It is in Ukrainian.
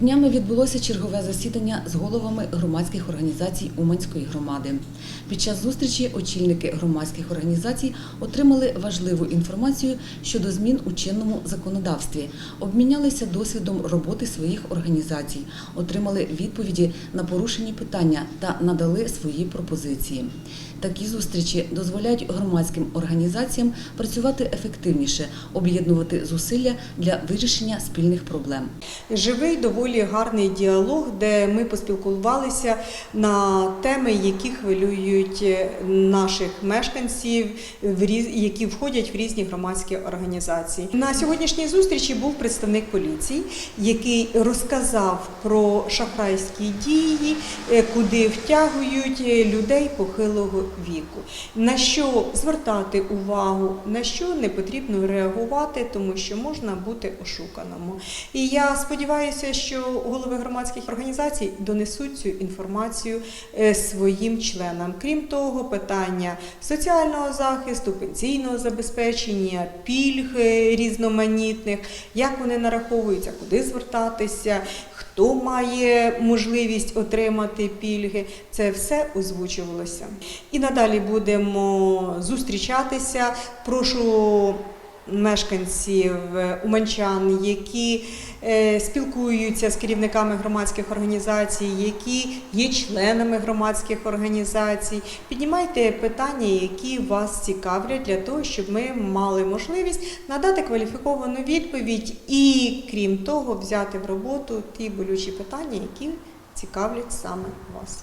Днями відбулося чергове засідання з головами громадських організацій Уманської громади. Під час зустрічі очільники громадських організацій отримали важливу інформацію щодо змін у чинному законодавстві, обмінялися досвідом роботи своїх організацій, отримали відповіді на порушені питання та надали свої пропозиції. Такі зустрічі дозволяють громадським організаціям працювати ефективніше, об'єднувати зусилля для вирішення спільних проблем. Живий, доволі гарний діалог, де ми поспілкувалися на теми, які хвилюють наших мешканців, які входять в різні громадські організації. На сьогоднішній зустрічі був представник поліції, який розказав про шахрайські дії, е, куди втягують е, людей похилого віку. На що звертати увагу, на що не потрібно реагувати, тому що можна бути ошуканому. І я сподіваюся, що голови громадських організацій донесуть цю інформацію е, своїм членам. Крім того, питання соціального захисту, пенсійного забезпечення, пільг е, різноманітних, як вони нараховуються, куди звертатися, хто має можливість отримати пільги. Це все озвучувалося. І надалі будемо зустрічатися. Прошу мешканців уманчан, які е, спілкуються з керівниками громадських організацій, які є членами громадських організацій. Піднімайте питання, які вас цікавлять, для того, щоб ми мали можливість надати кваліфіковану відповідь і, крім того, взяти в роботу ті болючі питання, які цікавлять саме вас.